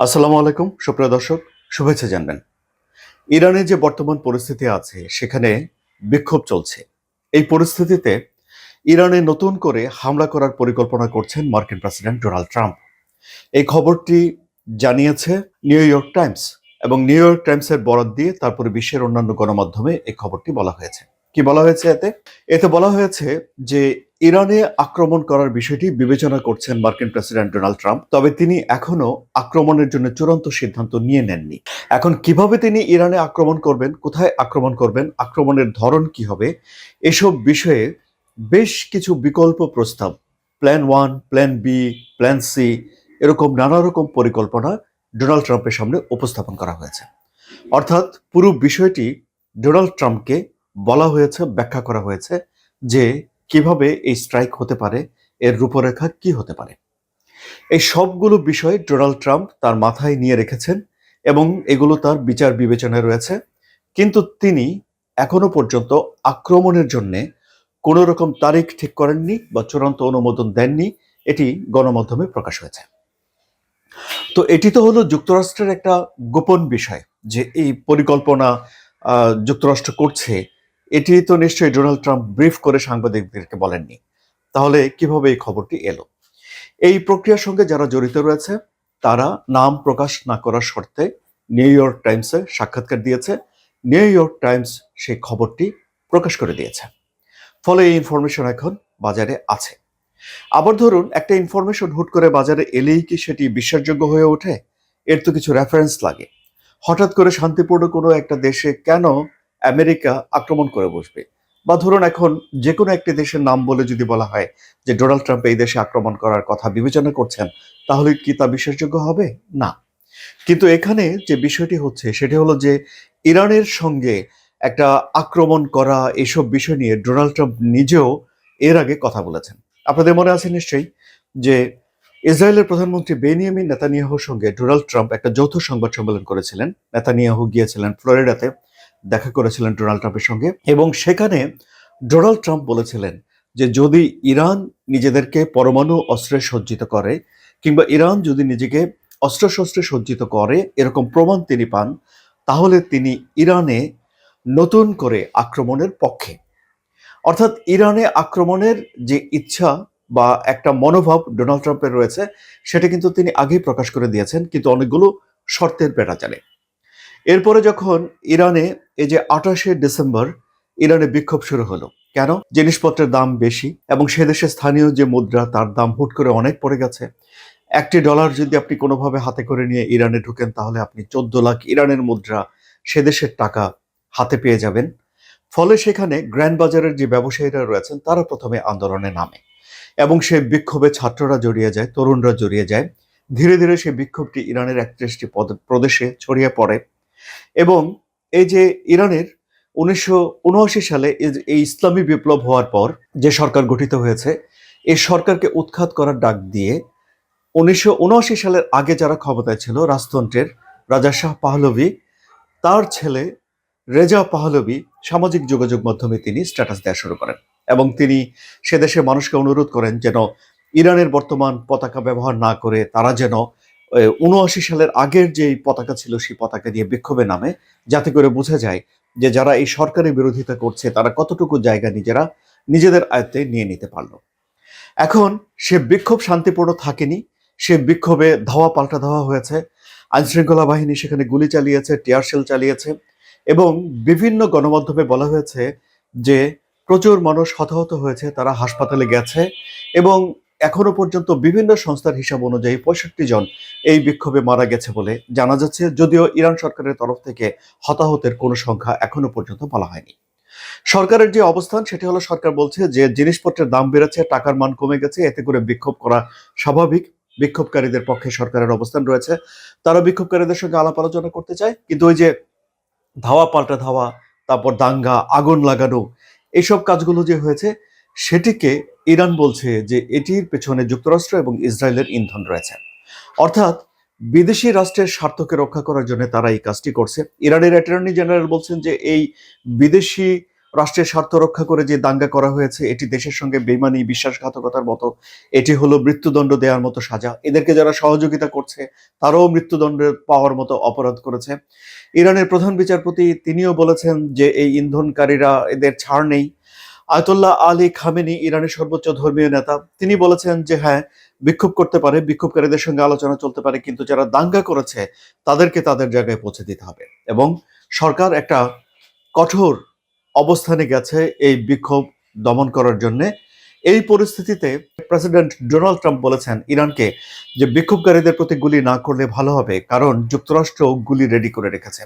আসসালামু আলাইকুম, সুপ্রিয় দর্শক, শুভেচ্ছা জানবেন। ইরানে যে বর্তমান পরিস্থিতি আছে, সেখানে বিক্ষোভ চলছে। এই পরিস্থিতিতে ইরানে নতুন করে হামলা করার পরিকল্পনা করছেন মার্কিন প্রেসিডেন্ট ডোনাল্ড ট্রাম্প। এই খবরটি জানিয়েছে নিউ ইয়র্ক টাইমস এবং নিউ ইয়র্ক টাইমসের বরাত দিয়ে তারপরে বিশ্বের অন্যান্য গণমাধ্যমে এই খবরটি বলা হয়েছে। কি বলা হয়েছে এতে? এতে বলা হয়েছে যে ইরানে আক্রমণ করার বিষয়টি বিবেচনা করছেন মার্কিন প্রেসিডেন্ট ডোনাল্ড ট্রাম্প, তবে তিনি এখনও আক্রমণের জন্য চূড়ান্ত সিদ্ধান্ত নিয়ে নেননি। এখন কীভাবে তিনি ইরানে আক্রমণ করবেন, কোথায় আক্রমণ করবেন, আক্রমণের ধরন কি হবে, এসব বিষয়ে বেশ কিছু বিকল্প প্রস্তাব, plan one, plan B, plan C, এরকম নানা রকম পরিকল্পনা ডোনাল্ড ট্রাম্পের সামনে উপস্থাপন করা হয়েছে। অর্থাৎ পুরো বিষয়টি ডোনাল্ড ট্রাম্পকে বলা হয়েছে, ব্যাখ্যা করা হয়েছে যে কীভাবে এই স্ট্রাইক হতে পারে, এর রূপরেখা কি হতে পারে। এই সবগুলো বিষয় ডোনাল্ড ট্রাম্প তার মাথায় নিয়ে রেখেছেন এবং এগুলো তার বিচার বিবেচনায় রয়েছে। কিন্তু তিনি এখনও পর্যন্ত আক্রমণের জন্য কোনো রকম তারিখ ঠিক করেননি বা চূড়ান্ত অনুমোদন দেননি, এটি গণমাধ্যমে প্রকাশ হয়েছে। তো এটি তো হলো যুক্তরাষ্ট্রের একটা গোপন বিষয় যে এই পরিকল্পনা যুক্তরাষ্ট্র করছে এটি তো নিশ্চয়ই ডোনাল্ড ট্রাম্প ব্রিফ করে সাংবাদিকদেরকে বলেননি। তাহলে কীভাবে এই খবরটি এলো? এই প্রক্রিয়ার সঙ্গে যারা জড়িত রয়েছে, তারা নাম প্রকাশ না করার শর্তে নিউ ইয়র্ক টাইমসে সাক্ষাৎকার দিয়েছে। নিউ ইয়র্ক টাইমস সেই খবরটি প্রকাশ করে দিয়েছে। ফলে এই ইনফরমেশন এখন বাজারে আছে। আবার ধরুন, একটা ইনফরমেশন হুট করে বাজারে এলেই কি সেটি বিশ্বাসযোগ্য হয়ে ওঠে? এর তো কিছু রেফারেন্স লাগে। হঠাৎ করে শান্তিপূর্ণ কোনো একটা দেশে কেন আমেরিকা আক্রমণ করে বসবে। বা ধরুন এখন যে কোনো একটি দেশের নাম বলে যদি বলা হয় যে ডোনাল্ড ট্রাম্প এই দেশে আক্রমণ করার কথা বিবেচনা করছেন, তাহলে কি তা বিশ্বাসযোগ্য হবে? না। কিন্তু এখানে যে বিষয়টি হচ্ছে, সেটি হলো যে ইরানের সঙ্গে একটা আক্রমণ করা এসব বিষয় নিয়ে ডোনাল্ড ট্রাম্প নিজেও এর আগে কথা বলেছেন। আপনাদের মনে আছে নিশ্চয়ই যে ইসরায়েলের প্রধানমন্ত্রী বেনিয়ামিন নেতানিয়াহুর সঙ্গে ডোনাল্ড ট্রাম্প একটা যৌথ সংবাদ সম্মেলন করেছিলেন। নেতানিয়াহু গিয়েছিলেন ফ্লোরিডাতে। দেখা করেছিলেন ডোনাল্ড ট্রাম্পের সঙ্গে। এবং সেখানে ডোনাল্ড ট্রাম্প বলেছিলেন যে যদি ইরান নিজেদেরকে পরমাণু অস্ত্রে সজ্জিত করে কিংবা ইরান যদি নিজেকে অস্ত্রশস্ত্রে সজ্জিত করে, এরকম প্রমাণ তিনি পান, তাহলে তিনি ইরানে নতুন করে আক্রমণের পক্ষে। অর্থাৎ ইরানে আক্রমণের যে ইচ্ছা বা একটা মনোভাব ডোনাল্ড ট্রাম্পের রয়েছে, সেটা কিন্তু তিনি আগেই প্রকাশ করে দিয়েছেন, কিন্তু অনেকগুলো শর্তের বেড়া জানে। এরপরে যখন ইরানে এই যে আঠাশে ডিসেম্বর ইরানে বিক্ষোভ শুরু হলো, কেন? জিনিসপত্রের দাম বেশি এবং সে দেশে স্থানীয় যে মুদ্রা, তার দাম হুট করে অনেক পড়ে গেছে। একটি ডলার যদি আপনি কোনোভাবে হাতে করে নিয়ে ইরানে ঢুকেন, তাহলে আপনি চোদ্দ লাখ ইরানের মুদ্রা সে দেশের টাকা হাতে পেয়ে যাবেন। ফলে সেখানে গ্র্যান্ড বাজারের যে ব্যবসায়ীরা রয়েছেন, তারা প্রথমে আন্দোলনে নামে এবং সেই বিক্ষোভে ছাত্ররা জড়িয়ে যায়, তরুণরা জড়িয়ে যায়। ধীরে ধীরে সেই বিক্ষোভটি ইরানের একত্রিশটি প্রদেশে ছড়িয়ে পড়ে। এবং এই যে ইরানের উনিশশো উনআশি সালে এই- ইসলামী বিপ্লব হওয়ার পর যে সরকার গঠিত হয়েছে, এই সরকারকে উৎখাত করার ডাক দিয়ে উনিশশো উনআশি সালের আগে যারা ক্ষমতায় ছিল রাজতন্ত্রের রাজা শাহ পাহলভি, তার ছেলে রেজা পাহলভি সামাজিক যোগাযোগ মাধ্যমে তিনি স্ট্যাটাস দেওয়া শুরু করেন এবং তিনি সে দেশের মানুষকে অনুরোধ করেন যেন ইরানের বর্তমান পতাকা ব্যবহার না করে তারা যেন উনআশি সালের আগের যে পতাকা ছিল সেই পতাকা দিয়ে বিক্ষোভে নামে, যাতে করে বোঝা যায় যে যারা এই সরকারের বিরোধিতা করছে, তারা কতটুকু জায়গা নিজেরা, নিজেদের আয়ত্তে নিয়ে নিতে পারল। এখন সে বিক্ষোভ শান্তিপূর্ণ থাকেনি, সে বিক্ষোভে ধাওয়া পাল্টা ধাওয়া হয়েছে, আইনশৃঙ্খলা বাহিনী সেখানে গুলি চালিয়েছে, টিয়ার শেল চালিয়েছে এবং বিভিন্ন গণমাধ্যমে বলা হয়েছে যে প্রচুর মানুষ হতাহত হয়েছে, তারা হাসপাতালে গেছে এবং এখনও পর্যন্ত বিভিন্ন সংস্থার হিসাব অনুযায়ী পঁয়ষট্টি জন এই বিক্ষোভে মারা গেছে বলে জানা যাচ্ছে, যদিও ইরান সরকারের তরফ থেকে হতাহতের কোনো সংখ্যা এখনও পর্যন্ত বলা হয়নি। সরকারের যে অবস্থান, সেটি হলো সরকার বলছে যে জিনিসপত্রের দাম বেড়েছে, টাকার মান কমে গেছে, এতে করে বিক্ষোভ করা স্বাভাবিক। বিক্ষোভকারীদের পক্ষে সরকারের অবস্থান রয়েছে। তারা বিক্ষোভকারীদের সঙ্গে আলাপ আলোচনা করতে চায়, কিন্তু ওই যে ধাওয়া পাল্টা ধাওয়া, তারপর দাঙ্গা, আগুন লাগানো এইসব কাজগুলো যে হয়েছে সেটিকে ইরান বলছে যে এটির পেছনে যুক্তরাষ্ট্র এবং ইসরায়েলের ইন্ধন রয়েছে। অর্থাৎ বিদেশি রাষ্ট্রের স্বার্থকে রক্ষা করার জন্য তারা এই কাজটি করছে। ইরানের অ্যাটর্নি জেনারেল বলছেন যে এই বিদেশি রাষ্ট্রের স্বার্থ রক্ষা করে যে দাঙ্গা করা হয়েছে, এটি দেশের সঙ্গে বেমানি বিশ্বাসঘাতকতার মতো, এটি হলো মৃত্যুদণ্ড দেওয়ার মতো সাজা। এদেরকে যারা সহযোগিতা করছে, তারাও মৃত্যুদণ্ড পাওয়ার মতো অপরাধ করেছে। ইরানের প্রধান বিচারপতি, তিনিও বলেছেন যে এই ইন্ধনকারীরা এদের ছাড় নেই। আয়তুল্লাহ আলী খামেনি ইরানের সর্বোচ্চ ধর্মীয় নেতা। তিনি বলেছেন যে হ্যাঁ বিক্ষোভ করতে পারে, বিক্ষোভকারীদের সঙ্গে আলোচনা চলতে পারে, কিন্তু যারা দাঙ্গা করেছে, তাদেরকে তাদের জায়গায় পৌঁছে দিতে হবে। এবং সরকার একটা কঠোর অবস্থানে গেছে এই বিক্ষোভ দমন করার জন্য। এই পরিস্থিতিতে প্রেসিডেন্ট ডোনাল্ড ট্রাম্প বলেছেন ইরানকে যে, বিক্ষোভকারীদের প্রতি গুলি না করলে ভালো হবে, কারণ যুক্তরাষ্ট্র গুলি রেডি করে রেখেছে।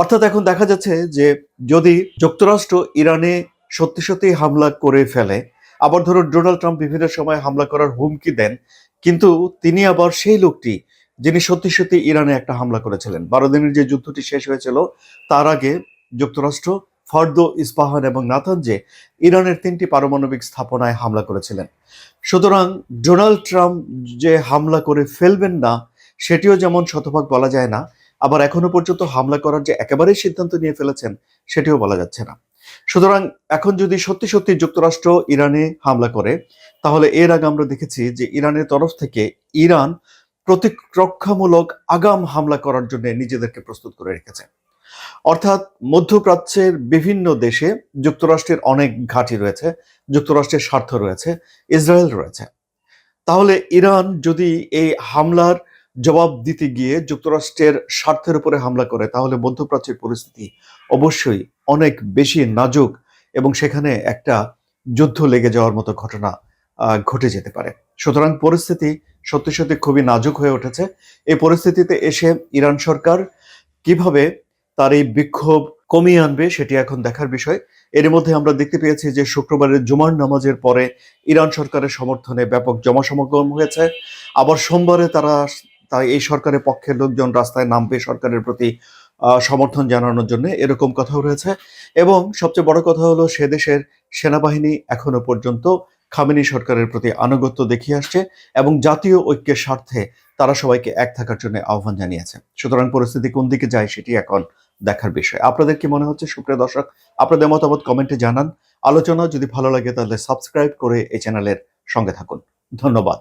অর্থাৎ এখন দেখা যাচ্ছে যে, যদি যুক্তরাষ্ট্র ইরানে সত্যি সত্যি হামলা করে ফেলে। আবার ধরো ডোনাল্ড ট্রাম্প বিভিন্ন সময় হামলা করার হুমকি দেন, কিন্তু তিনি আবার সেই লোকটি যিনি সত্যি সত্যি ইরানে একটা হামলা করেছিলেন। বারো দিনের যে যুদ্ধটি শেষ হয়েছিল, তার আগে যুক্তরাষ্ট্র ফর্দ ইস্পাহান এবং নাতানজে ইরানের তিনটি পারমাণবিক স্থাপনায় হামলা করেছিলেন। সুতরাং ডোনাল্ড ট্রাম্প যে হামলা করে ফেলবেন না, সেটিও যেমন শতভাগ বলা যায় না, আবার এখনও পর্যন্ত হামলা করার যে একেবারেই সিদ্ধান্ত নিয়ে ফেলেছেন, সেটিও বলা যাচ্ছে না। সুতরাং এখন যদি সত্যি সত্যি যুক্তরাষ্ট্র ইরানে হামলা করে, তাহলে এর আগে আমরা দেখেছি যে ইরানের তরফ থেকে ইরান প্রতিরক্ষামূলক আগাম হামলা করার জন্য নিজেদেরকে প্রস্তুত করে রেখেছে। অর্থাৎ মধ্যপ্রাচ্যের বিভিন্ন দেশে যুক্তরাষ্ট্রের অনেক ঘাঁটি রয়েছে, যুক্তরাষ্ট্রের স্বার্থ রয়েছে, ইসরায়েল রয়েছে। তাহলে ইরান যদি এই হামলার জবাব দিতে গিয়ে যুক্তরাষ্ট্রের স্বার্থের উপরে হামলা করে, তাহলে মধ্যপ্রাচ্যের পরিস্থিতি অবশ্যই অনেক বেশি নাজুক এবং সেখানে একটা যুদ্ধ লেগে যাওয়ার মতো ঘটনা ঘটে যেতে পারে। সুতরাং পরিস্থিতি সত্যি সত্যি খুবই নাজুক হয়ে উঠেছে। এই পরিস্থিতিতে এসে ইরান সরকার কীভাবে তার এই বিক্ষোভ কমিয়ে আনবে সেটি এখন দেখার বিষয়। এর মধ্যে আমরা দেখতে পেয়েছি যে শুক্রবারের জুমার নামাজের পরে ইরান সরকারের সমর্থনে ব্যাপক জনসমাগম হয়েছে। আবার সোমবারে তারা তাই এই সরকারের পক্ষের লোকজন রাস্তায় নামবে সরকারের প্রতি সমর্থন জানানোর জন্য এরকম কথাও রয়েছে। এবং সবচেয়ে বড় কথা হলো সে দেশের সেনাবাহিনী এখনও পর্যন্ত খামেনি সরকারের প্রতি আনুগত্য দেখিয়ে আসছে এবং জাতীয় ঐক্যের স্বার্থে তারা সবাইকে এক থাকার জন্য আহ্বান জানিয়েছে। সুতরাং পরিস্থিতি কোন দিকে যায় সেটি এখন দেখার বিষয়। আপনাদের কি মনে হচ্ছে, সুপ্রিয় দর্শক? আপনাদের মতামত কমেন্টে জানান। আলোচনা যদি ভালো লাগে তাহলে সাবস্ক্রাইব করে এই চ্যানেলের সঙ্গে থাকুন। ধন্যবাদ।